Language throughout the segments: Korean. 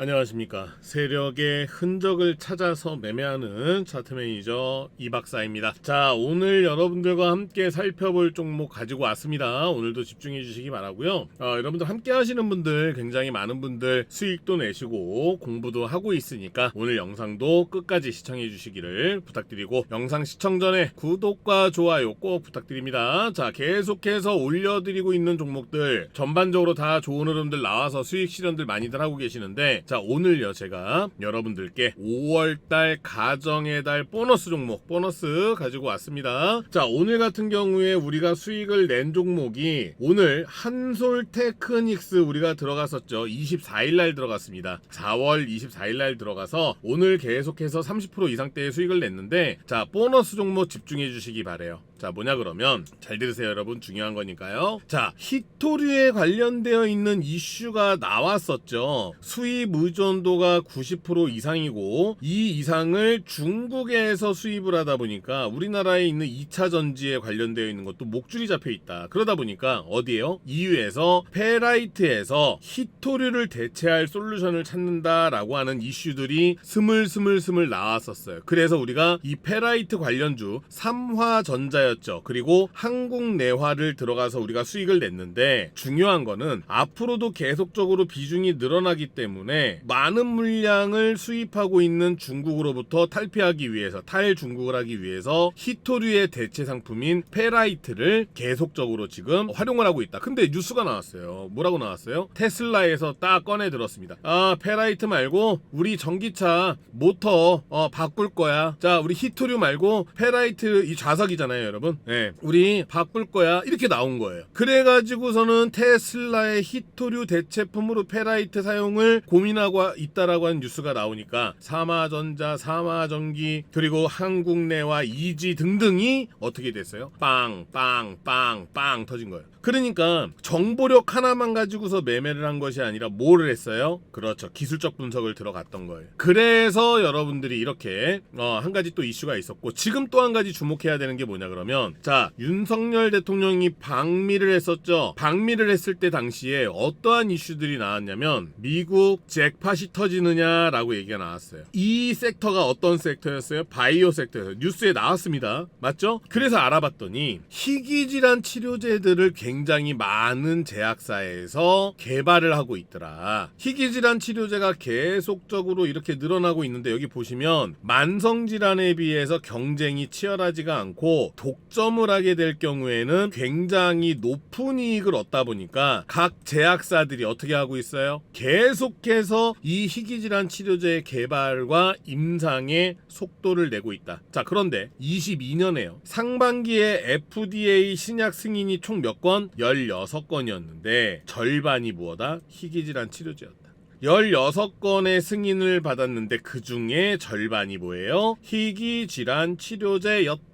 안녕하십니까. 세력의 흔적을 찾아서 매매하는 차트 매니저 이박사입니다. 자, 오늘 여러분들과 함께 살펴볼 종목 가지고 왔습니다. 오늘도 집중해 주시기 바라고요. 어, 여러분들 함께 하시는 분들 굉장히 많은 분들 수익도 내시고 공부도 하고 있으니까 오늘 영상도 끝까지 시청해 주시기를 부탁드리고 영상 시청 전에 구독과 좋아요 꼭 부탁드립니다. 자, 계속해서 올려드리고 있는 종목들 전반적으로 다 좋은 흐름들 나와서 수익 실현들 많이들 하고 계시는데 자 오늘요 제가 여러분들께 5월달 가정의 달 보너스 종목 보너스 가지고 왔습니다. 자 오늘 같은 경우에 우리가 수익을 낸 종목이 오늘 한솔테크닉스 우리가 들어갔었죠. 24일날 들어갔습니다. 4월 24일날 들어가서 오늘 계속해서 30% 이상대의 수익을 냈는데 자 보너스 종목 집중해 주시기 바래요 자 뭐냐 그러면? 잘 들으세요 여러분. 중요한 거니까요. 자 히토류에 관련되어 있는 이슈가 나왔었죠. 수입 의존도가 90% 이상이고 이 이상을 중국에서 수입을 하다 보니까 우리나라에 있는 2차 전지에 관련되어 있는 것도 목줄이 잡혀 있다. 그러다 보니까 어디에요? EU에서 페라이트에서 히토류를 대체할 솔루션을 찾는다라고 하는 이슈들이 스물스물스물 나왔었어요. 그래서 우리가 이 페라이트 관련주 삼화전자 였죠 그리고 한국 내화를 들어가서 우리가 수익을 냈는데 중요한 거는 앞으로도 계속적으로 비중이 늘어나기 때문에 많은 물량을 수입하고 있는 중국으로부터 탈피하기 위해서 탈중국을 하기 위해서 히토류의 대체 상품인 페라이트를 계속적으로 지금 활용을 하고 있다. 근데 뉴스가 나왔어요. 뭐라고 나왔어요? 테슬라에서 딱 꺼내 들었습니다. 아 페라이트 말고 우리 전기차 모터 어, 바꿀 거야. 자 우리 히토류 말고 페라이트 이 좌석이잖아요, 여러분. 네, 우리 바꿀 거야. 이렇게 나온 거예요. 그래가지고서는 테슬라의 히토류 대체품으로 페라이트 사용을 고민하고 있다라고 하는 뉴스가 나오니까 사마전자, 사마전기 그리고 한국 내와 이지 등등이 어떻게 됐어요? 빵, 빵, 빵, 빵 터진 거예요. 그러니까 정보력 하나만 가지고서 매매를 한 것이 아니라 뭐를 했어요? 그렇죠. 기술적 분석을 들어갔던 거예요. 그래서 여러분들이 이렇게 어, 한 가지 또 이슈가 있었고 지금 또 한 가지 주목해야 되는 게 뭐냐 그러면 자 윤석열 대통령이 방미를 했었죠. 방미를 했을 때 당시에 어떠한 이슈들이 나왔냐면 미국 잭팟이 터지느냐라고 얘기가 나왔어요. 이 섹터가 어떤 섹터였어요? 바이오 섹터였어요. 뉴스에 나왔습니다. 맞죠? 그래서 알아봤더니 희귀질환 치료제들을 굉장히 많은 제약사에서 개발을 하고 있더라. 희귀질환 치료제가 계속적으로 이렇게 늘어나고 있는데 여기 보시면 만성질환에 비해서 경쟁이 치열하지가 않고 독 점을 하게 될 경우에는 굉장히 높은 이익을 얻다 보니까 각 제약사들이 어떻게 하고 있어요? 계속해서 이 희귀질환 치료제의 개발과 임상의 속도를 내고 있다. 자, 그런데 22년에요. 상반기에 FDA 신약 승인이 총 몇 건? 16건이었는데 절반이 무엇다? 희귀질환 치료제였다. 16건의 승인을 받았는데 그 중에 절반이 뭐예요? 희귀 질환 치료제였다.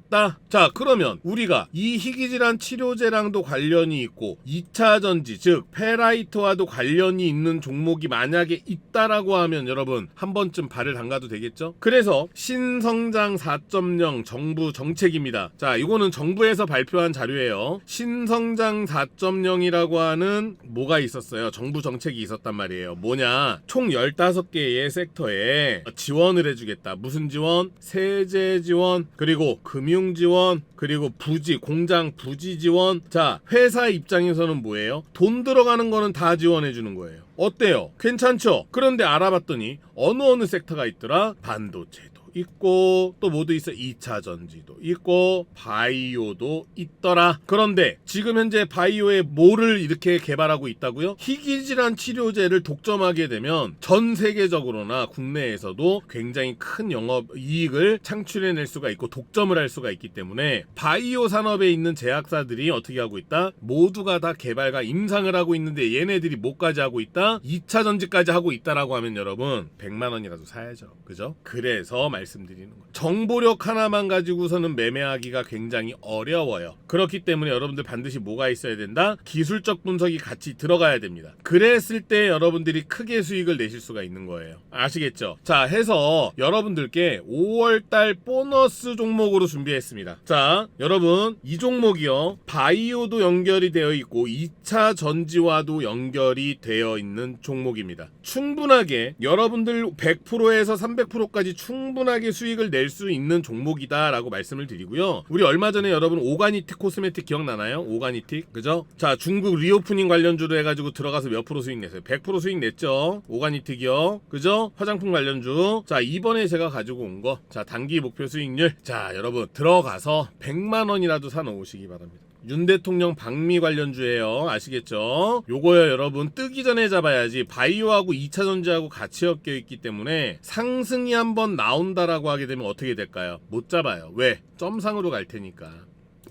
자, 그러면 우리가 이 희귀질환 치료제랑도 관련이 있고 2차 전지, 즉 페라이트와도 관련이 있는 종목이 만약에 있다라고 하면 여러분 한 번쯤 발을 담가도 되겠죠? 그래서 신성장 4.0 정부 정책입니다. 자, 이거는 정부에서 발표한 자료예요. 신성장 4.0이라고 하는 뭐가 있었어요? 정부 정책이 있었단 말이에요. 뭐냐? 총 15개의 섹터에 지원을 해주겠다. 무슨 지원? 세제 지원, 그리고 금융 지원, 그리고 부지, 공장 부지 지원. 자, 회사 입장에서는 뭐예요? 돈 들어가는 거는 다 지원해 주는 거예요. 어때요? 괜찮죠? 그런데 알아봤더니 어느 어느 섹터가 있더라? 반도체도 있고 또 뭐도 있어 2차 전지도 있고 바이오도 있더라. 그런데 지금 현재 바이오에 뭐를 이렇게 개발하고 있다고요? 희귀질환 치료제를 독점하게 되면 전 세계적으로나 국내에서도 굉장히 큰 영업 이익을 창출해낼 수가 있고 독점을 할 수가 있기 때문에 바이오 산업에 있는 제약사들이 어떻게 하고 있다? 모두가 다 개발과 임상을 하고 있는데 얘네들이 뭐까지 하고 있다? 2차 전지까지 하고 있다라고 하면 여러분 100만 원이라도 사야죠. 그죠? 그래서 말 씀드리는 거예요. 정보력 하나만 가지고서는 매매하기가 굉장히 어려워요. 그렇기 때문에 여러분들 반드시 뭐가 있어야 된다? 기술적 분석이 같이 들어가야 됩니다. 그랬을 때 여러분들이 크게 수익을 내실 수가 있는 거예요. 아시겠죠? 자, 해서 여러분들께 5월달 보너스 종목으로 준비했습니다. 자, 여러분, 이 종목이요. 바이오도 연결이 되어 있고 2차 전지와도 연결이 되어 있는 종목입니다. 충분하게 여러분들 100%에서 300%까지 충분하게 수익을 낼 수 있는 종목이다라고 말씀을 드리고요. 우리 얼마 전에 여러분 오가니틱 코스메틱 기억나나요? 오가니틱 그죠? 자 중국 리오프닝 관련주로 해가지고 들어가서 몇 프로 수익 냈어요? 100% 수익 냈죠. 오가니틱이요. 그죠? 화장품 관련주. 자 이번에 제가 가지고 온 거. 자 단기 목표 수익률. 자 여러분 들어가서 100만 원이라도 사 놓으시기 바랍니다. 윤 대통령 방미 관련주예요. 아시겠죠? 요거요 여러분 뜨기 전에 잡아야지 바이오하고 2차 전지하고 같이 엮여 있기 때문에 상승이 한번 나온다라고 하게 되면 어떻게 될까요? 못 잡아요. 왜? 점상으로 갈 테니까.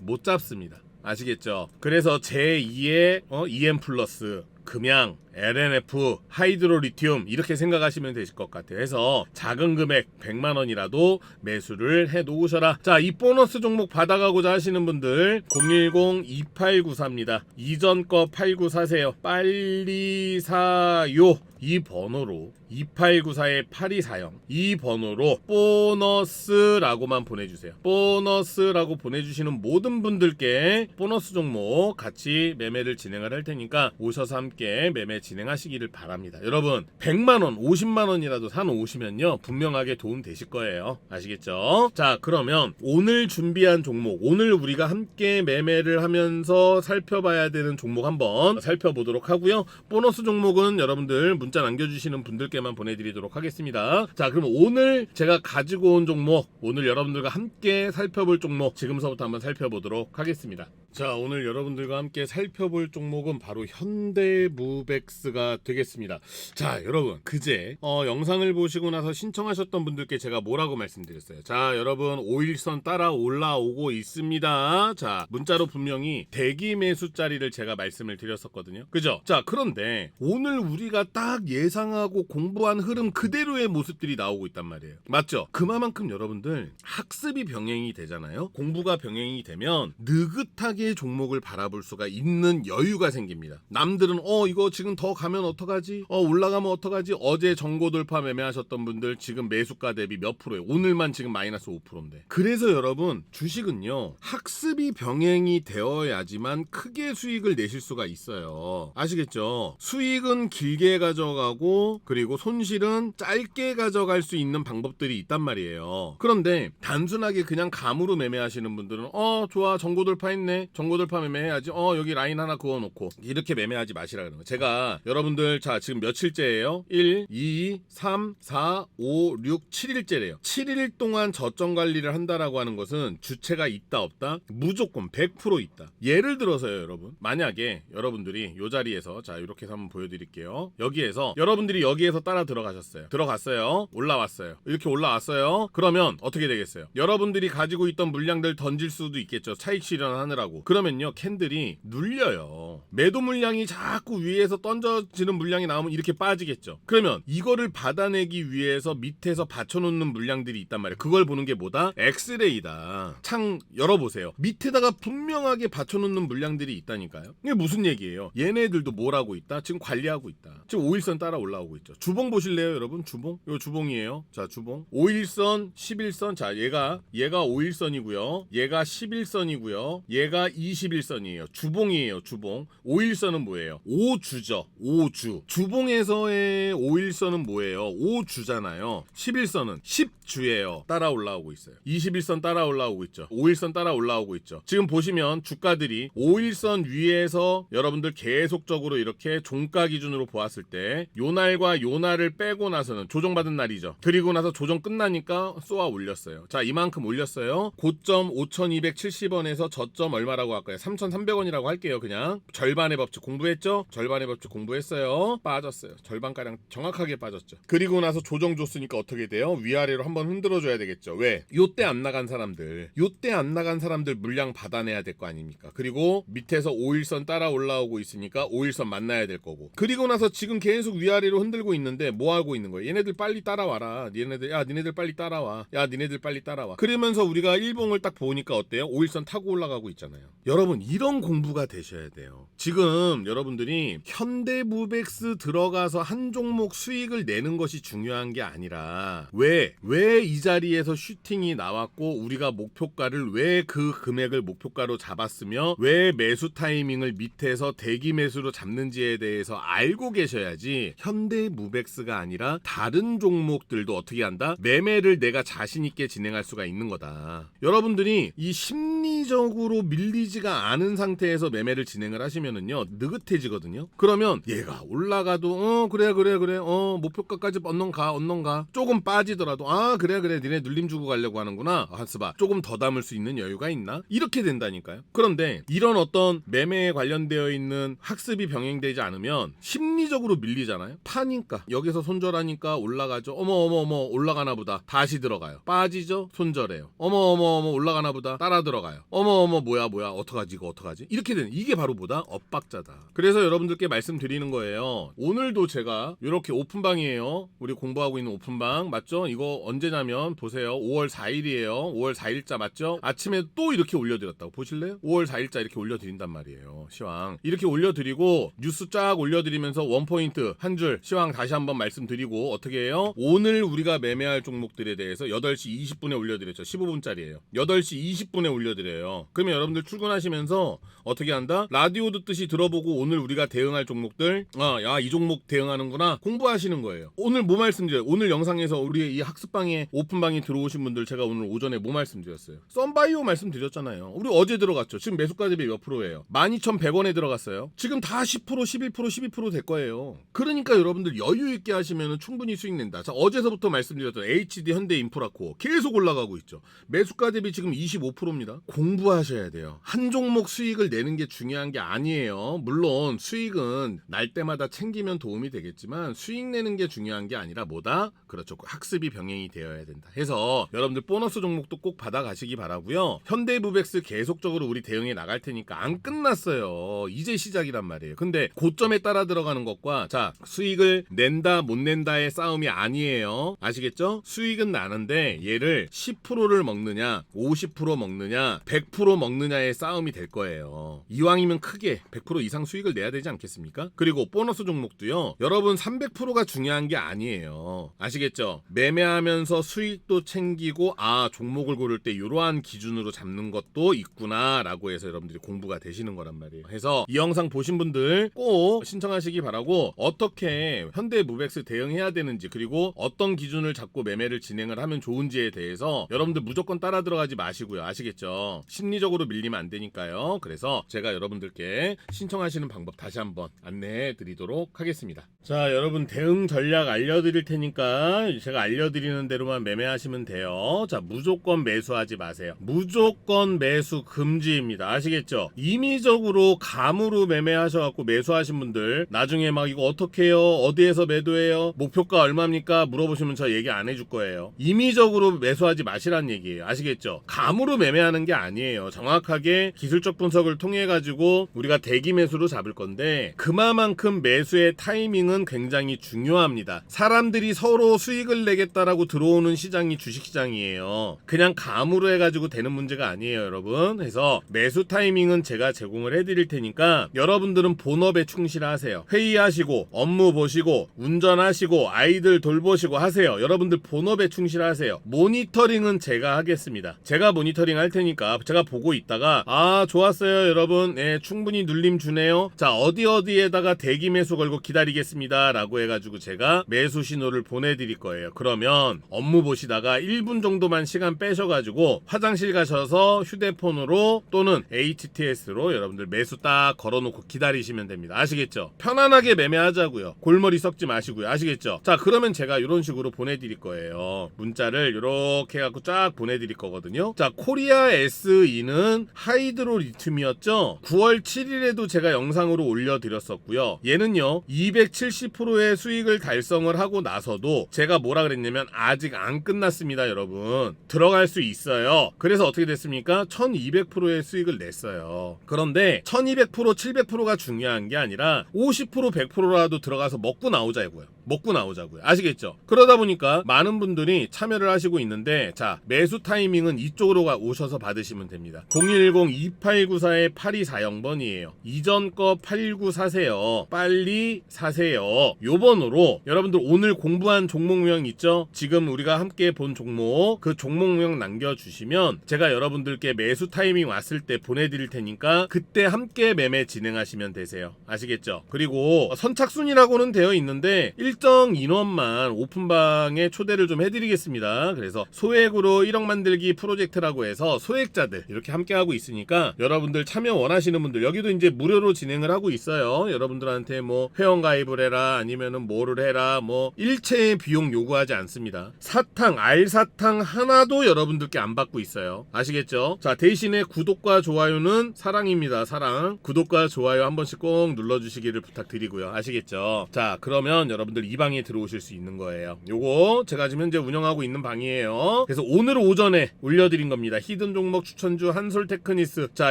못 잡습니다. 아시겠죠? 그래서 제2의 어, EM 플러스 금양, LNF, 하이드로 리튬 이렇게 생각하시면 되실 것 같아요. 해서 작은 금액 100만 원이라도 매수를 해 놓으셔라. 자, 이 보너스 종목 받아가고자 하시는 분들 010-2894입니다. 이전 거 89사세요. 빨리 사요. 이 번호로 2894의 8240 이 번호로 보너스라고만 보내주세요. 보너스라고 보내주시는 모든 분들께 보너스 종목 같이 매매를 진행을 할 테니까 오셔서 함께 매매 진행하시기를 바랍니다. 여러분 100만원 50만원이라도 사놓으시면요 분명하게 도움 되실 거예요. 아시겠죠? 자 그러면 오늘 준비한 종목 오늘 우리가 함께 매매를 하면서 살펴봐야 되는 종목 한번 살펴보도록 하고요. 보너스 종목은 여러분들 문자 남겨주시는 분들께만 보내드리도록 하겠습니다. 자, 그럼 오늘 제가 가지고 온 종목, 오늘 여러분들과 함께 살펴볼 종목, 지금서부터 한번 살펴보도록 하겠습니다. 자, 오늘 여러분들과 함께 살펴볼 종목은 바로 현대무백 스가 되겠습니다. 자, 여러분, 그제 어, 영상을 보시고 나서 신청하셨던 분들께 제가 뭐라고 말씀드렸어요. 자, 여러분, 5일선 따라 올라오고 있습니다. 자, 문자로 분명히 대기 매수 자리를 제가 말씀을 드렸었거든요. 그죠? 자, 그런데 오늘 우리가 딱 예상하고 공부한 흐름 그대로의 모습들이 나오고 있단 말이에요. 맞죠? 그만큼 여러분들 학습이 병행이 되잖아요. 공부가 병행이 되면 느긋하게 종목을 바라볼 수가 있는 여유가 생깁니다. 남들은 어 이거 지금 더 가면 어떡하지? 어 올라가면 어떡하지? 어제 정고 돌파 매매하셨던 분들 지금 매수가 대비 몇 프로예요? 오늘만 지금 마이너스 5%인데. 그래서 여러분 주식은요 학습이 병행이 되어야지만 크게 수익을 내실 수가 있어요. 아시겠죠? 수익은 길게 가져가고 그리고 손실은 짧게 가져갈 수 있는 방법들이 있단 말이에요. 그런데 단순하게 그냥 감으로 매매하시는 분들은 어 좋아 정고 돌파했네 정고 돌파 매매해야지 어 여기 라인 하나 그어 놓고 이렇게 매매하지 마시라 거예요. 제가 여러분들 자 지금 며칠째예요? 1, 2, 3, 4, 5, 6, 7일째래요. 7일 동안 저점 관리를 한다라고 하는 것은 주체가 있다 없다 무조건 100% 있다. 예를 들어서요 여러분 만약에 여러분들이 요 자리에서 자 이렇게 해서 한번 보여드릴게요. 여기에서 여러분들이 여기에서 따라 들어가셨어요. 들어갔어요. 올라왔어요. 이렇게 올라왔어요. 그러면 어떻게 되겠어요? 여러분들이 가지고 있던 물량들 던질 수도 있겠죠. 차익 실현하느라고. 그러면요 캔들이 눌려요. 매도 물량이 자꾸 위에서 던져 지는 물량이 나오면 이렇게 빠지겠죠. 그러면 이거를 받아내기 위해서 밑에서 받쳐놓는 물량들이 있단 말이에요. 그걸 보는 게 뭐다? 엑스레이다. 창 열어보세요. 밑에다가 분명하게 받쳐놓는 물량들이 있다니까요. 이게 무슨 얘기예요? 얘네들도 뭘 하고 있다? 지금 관리하고 있다. 지금 5일선 따라 올라오고 있죠. 주봉 보실래요, 여러분? 주봉? 요 주봉이에요. 자, 주봉. 5일선, 11선. 자, 얘가 얘가 5일선이고요. 얘가 11선이고요. 얘가 21선이에요. 주봉이에요, 주봉. 5일선은 뭐예요? 5주죠. 5주. 주봉에서의 5일선은 뭐예요? 5주잖아요. 11선은 10주예요. 따라 올라오고 있어요. 21선 따라 올라오고 있죠. 5일선 따라 올라오고 있죠. 지금 보시면 주가들이 5일선 위에서 여러분들 계속적으로 이렇게 종가 기준으으로 보았을 때 요날과 요날을 빼고 나서는 조정받은 날이죠. 그리고 나서 조정 끝나니까 쏘아 올렸어요. 자, 이만큼 올렸어요. 고점 5,270원에서 저점 얼마라고 할까요? 3,300원이라고 할게요. 그냥 절반의 법칙 공부했죠? 절반의 법칙 공부했어요. 빠졌어요. 절반가량 정확하게 빠졌죠. 그리고 나서 조정 줬으니까 어떻게 돼요? 위아래로 한번 흔들어 줘야 되겠죠. 왜? 요때 안 나간 사람들, 요때 안 나간 사람들 물량 받아내야 될 거 아닙니까? 그리고 밑에서 5일선 따라 올라오고 있으니까 5일선 만나야 될 거고. 그리고 나서 지금 계속 위아래로 흔들고 있는데 뭐 하고 있는 거예요? 얘네들 빨리 따라와라. 얘네들 야 니네들 빨리 따라와. 야 니네들 빨리 따라와. 그러면서 우리가 일봉을 딱 보니까 어때요? 5일선 타고 올라가고 있잖아요. 여러분 이런 공부가 되셔야 돼요. 지금 여러분들이 현 대무백스 들어가서 한 종목 수익을 내는 것이 중요한 게 아니라 왜 왜 이 자리에서 슈팅이 나왔고 우리가 목표가를 왜 그 금액을 목표가로 잡았으며 왜 매수 타이밍을 밑에서 대기 매수로 잡는지에 대해서 알고 계셔야지 현대무백스가 아니라 다른 종목들도 어떻게 한다? 매매를 내가 자신 있게 진행할 수가 있는 거다. 여러분들이 이 심리적으로 밀리지가 않은 상태에서 매매를 진행을 하시면은요 느긋해지거든요. 그러면 얘가 올라가도 어 그래 그래 그래 어 목표가까지 언론 가 언론 가 조금 빠지더라도 아 그래 그래 니네 눌림 주고 가려고 하는구나 하스바 조금 더 담을 수 있는 여유가 있나 이렇게 된다니까요. 그런데 이런 어떤 매매에 관련되어 있는 학습이 병행되지 않으면 심리적으로 밀리잖아요. 파니까 여기서 손절하니까 올라가죠. 어머 어머 어머 올라가나 보다 다시 들어가요. 빠지죠 손절해요. 어머 어머 어머 올라가나 보다 따라 들어가요. 어머 어머 뭐야 뭐야 어떡하지 이거 어떡하지 이렇게 되는 이게 바로 뭐다 엇박자다. 그래서 여러분들께 말씀드리는 거예요. 오늘도 제가 이렇게 오픈방이에요. 우리 공부하고 있는 오픈방 맞죠? 이거 언제냐면 보세요. 5월 4일이에요. 5월 4일자 맞죠? 아침에 또 이렇게 올려드렸다고 보실래요? 5월 4일자 이렇게 올려드린단 말이에요. 시황 이렇게 올려드리고 뉴스 쫙 올려드리면서 원 포인트 한 줄 시황 다시 한번 말씀드리고 어떻게 해요? 오늘 우리가 매매할 종목들에 대해서 8시 20분에 올려드렸죠. 15분짜리예요. 8시 20분에 올려드려요. 그러면 여러분들 출근하시면서 어떻게 한다? 라디오 듣듯이 들어보고 오늘 우리가 대응할 종목 들 아, 야, 이 종목 대응하는구나. 공부하시는 거예요. 오늘 뭐 말씀드려요? 오늘 영상에서 우리 이 학습방에 오픈방에 들어오신 분들 제가 오늘 오전에 뭐 말씀드렸어요? 썬바이오 말씀드렸잖아요. 우리 어제 들어갔죠. 지금 매수가 대비 몇 프로예요? 12,100원에 들어갔어요. 지금 다 10%, 11%, 12%될 거예요. 그러니까 여러분들 여유 있게 하시면 충분히 수익 낸다. 자, 어제서부터 말씀드렸던 HD 현대 인프라코 계속 올라가고 있죠. 매수가 대비 지금 25%입니다. 공부하셔야 돼요. 한 종목 수익을 내는 게 중요한 게 아니에요. 물론 수익은 날 때마다 챙기면 도움이 되겠지만 수익 내는 게 중요한 게 아니라 뭐다? 그렇죠. 학습이 병행이 되어야 된다. 해서 여러분들 보너스 종목도 꼭 받아가시기 바라고요. 현대무백스 계속적으로 우리 대응해 나갈 테니까 안 끝났어요. 이제 시작이란 말이에요. 근데 고점에 따라 들어가는 것과 자 수익을 낸다 못 낸다의 싸움이 아니에요. 아시겠죠? 수익은 나는데 얘를 10%를 먹느냐 50% 먹느냐 100% 먹느냐의 싸움이 될 거예요. 이왕이면 크게 100% 이상 수익을 내야 되지 않겠습니까? 그리고 보너스 종목도요. 여러분 300%가 중요한 게 아니에요. 아시겠죠? 매매하면서 수익도 챙기고 아 종목을 고를 때 이러한 기준으로 잡는 것도 있구나라고 해서 여러분들이 공부가 되시는 거란 말이에요. 해서 이 영상 보신 분들 꼭 신청하시기 바라고 어떻게 현대 무백스 대응해야 되는지 그리고 어떤 기준을 잡고 매매를 진행을 하면 좋은지에 대해서 여러분들 무조건 따라 들어가지 마시고요. 아시겠죠? 심리적으로 밀리면 안 되니까요. 그래서 제가 여러분들께 신청하시는 방법 다시 한번 안내 해 드리도록 하겠습니다. 자, 여러분 대응 전략 알려드릴 테니까 제가 알려드리는 대로만 매매하시면 돼요. 자, 무조건 매수하지 마세요. 무조건 매수 금지입니다. 아시겠죠? 임의적으로 감으로 매매하셔갖고 매수하신 분들 나중에 막 이거 어떻게 해요? 어디에서 매도해요? 목표가 얼마입니까? 물어보시면 저 얘기 안 해줄 거예요. 임의적으로 매수하지 마시란 얘기예요. 아시겠죠? 감으로 매매하는 게 아니에요. 정확하게 기술적 분석을 통해 가지고 우리가 대기 매수로 잡을 건데 그만 큼 매수의 타이밍은 굉장히 중요합니다. 사람들이 서로 수익을 내겠다라고 들어오는 시장이 주식시장이에요. 그냥 감으로 해가지고 되는 문제가 아니에요, 여러분. 그래서 매수 타이밍은 제가 제공을 해드릴 테니까 여러분들은 본업에 충실하세요. 회의하시고 업무 보시고 운전하시고 아이들 돌보시고 하세요. 여러분들 본업에 충실하세요. 모니터링은 제가 하겠습니다. 제가 모니터링 할 테니까 제가 보고 있다가 아 좋았어요, 여러분. 네, 충분히 눌림 주네요. 자 어디 어디에 다가 대기 매수 걸고 기다리겠습니다 라고 해가지고 제가 매수 신호를 보내드릴 거예요. 그러면 업무 보시다가 1분 정도만 시간 빼셔가지고 화장실 가셔서 휴대폰으로 또는 HTS로 여러분들 매수 딱 걸어놓고 기다리시면 됩니다. 아시겠죠? 편안하게 매매하자고요. 골머리 썩지 마시고요. 아시겠죠? 자 그러면 제가 이런 식으로 보내드릴 거예요. 문자를 이렇게 해갖고 쫙 보내드릴 거거든요. 자 코리아 SE는 하이드로 리튬이었죠. 9월 7일에도 제가 영상으로 올려드렸었고 요. 얘는요 270%의 수익을 달성을 하고 나서도 제가 뭐라 그랬냐면 아직 안 끝났습니다, 여러분. 들어갈 수 있어요. 그래서 어떻게 됐습니까? 1200%의 수익을 냈어요. 그런데 1200% 700%가 중요한 게 아니라 50% 100%라도 들어가서 먹고 나오자고요. 먹고 나오자고요. 아시겠죠? 그러다 보니까 많은 분들이 참여를 하시고 있는데 자 매수 타이밍은 이쪽으로 가- 오셔서 받으시면 됩니다. 010-2894-8240번이에요. 이전 거 89 사세요. 빨리 사세요. 요 번호로 여러분들 오늘 공부한 종목명 있죠? 지금 우리가 함께 본 종목 그 종목명 남겨주시면 제가 여러분들께 매수 타이밍 왔을 때 보내드릴 테니까 그때 함께 매매 진행하시면 되세요. 아시겠죠? 그리고 선착순이라고는 되어 있는데 일정 인원만 오픈방에 초대를 좀 해드리겠습니다. 그래서 소액으로 1억 만들기 프로젝트라고 해서 소액자들 이렇게 함께 하고 있으니까 여러분들 참여 원하시는 분들 여기도 이제 무료로 진행을 하고 있어요. 여러분 들한테 뭐 회원 가입을 해라 아니면은 뭐를 해라 뭐 일체의 비용 요구하지 않습니다. 사탕 알사탕 하나도 여러분들께 안 받고 있어요. 아시겠죠? 자 대신에 구독과 좋아요는 사랑입니다. 사랑 구독과 좋아요 한 번씩 꼭 눌러주시기를 부탁드리고요. 아시겠죠? 자 그러면 여러분들 이 방에 들어오실 수 있는 거예요. 요거 제가 지금 현재 운영하고 있는 방이에요. 그래서 오늘 오전에 올려드린 겁니다. 히든 종목 추천주 한솔 테크니스 자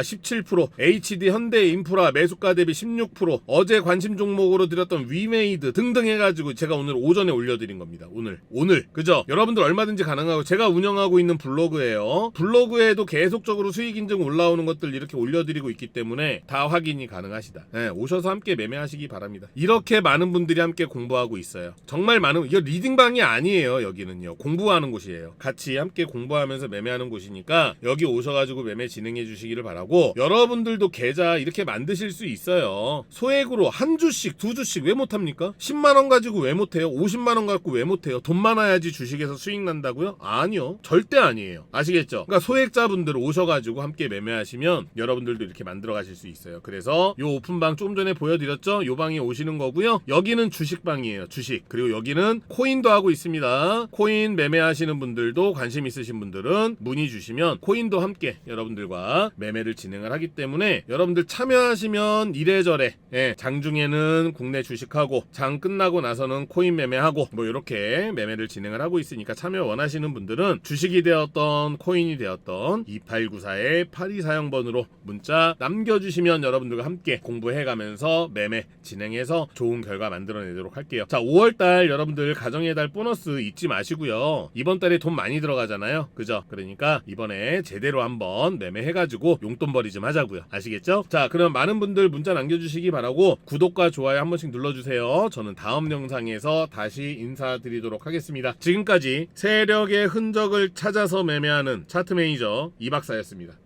17% HD 현대 인프라 매수가 대비 16% 어제 관심 종목으로 드렸던 위메이드 등등 해가지고 제가 오늘 오전에 올려드린 겁니다. 오늘 오늘 그죠? 여러분들 얼마든지 가능하고 제가 운영하고 있는 블로그예요. 블로그에도 계속적으로 수익 인증 올라오는 것들 이렇게 올려드리고 있기 때문에 다 확인이 가능하시다. 네, 오셔서 함께 매매하시기 바랍니다. 이렇게 많은 분들이 함께 공부하고 있어요. 정말 많은 이거 리딩방이 아니에요. 여기는요 공부하는 곳이에요. 같이 함께 공부하면서 매매하는 곳이니까 여기 오셔가지고 매매 진행해 주시기를 바라고 여러분들도 계좌 이렇게 만드실 수 있어요. 소액 으로 한 주씩 두 주씩 왜 못합니까? 10만 원 가지고 왜 못해요? 50만 원 갖고 왜 못해요? 돈 많아야지 주식에서 수익 난다고요? 아니요. 절대 아니에요. 아시겠죠? 그러니까 소액자분들 오셔가지고 함께 매매하시면 여러분들도 이렇게 만들어 가실 수 있어요. 그래서 요 오픈방 조금 전에 보여드렸죠? 요 방에 오시는 거고요. 여기는 주식방이에요. 주식. 그리고 여기는 코인도 하고 있습니다. 코인 매매하시는 분들도 관심 있으신 분들은 문의 주시면 코인도 함께 여러분들과 매매를 진행을 하기 때문에 여러분들 참여하시면 이래저래 예, 장중에는 국내 주식하고 장 끝나고 나서는 코인 매매하고 뭐 이렇게 매매를 진행을 하고 있으니까 참여 원하시는 분들은 주식이 되었던 코인이 되었던 2894의 8240번으로 문자 남겨주시면 여러분들과 함께 공부해가면서 매매 진행해서 좋은 결과 만들어내도록 할게요. 자 5월달 여러분들 가정의 달 보너스 잊지 마시고요. 이번 달에 돈 많이 들어가잖아요. 그죠? 그러니까 이번에 제대로 한번 매매해가지고 용돈벌이 좀 하자고요. 아시겠죠? 자 그럼 많은 분들 문자 남겨주시기 바라 고 구독과 좋아요 한 번씩 눌러주세요. 저는 다음 영상에서 다시 인사드리도록 하겠습니다. 지금까지 세력의 흔적을 찾아서 매매하는 차트 매니저 이박사였습니다.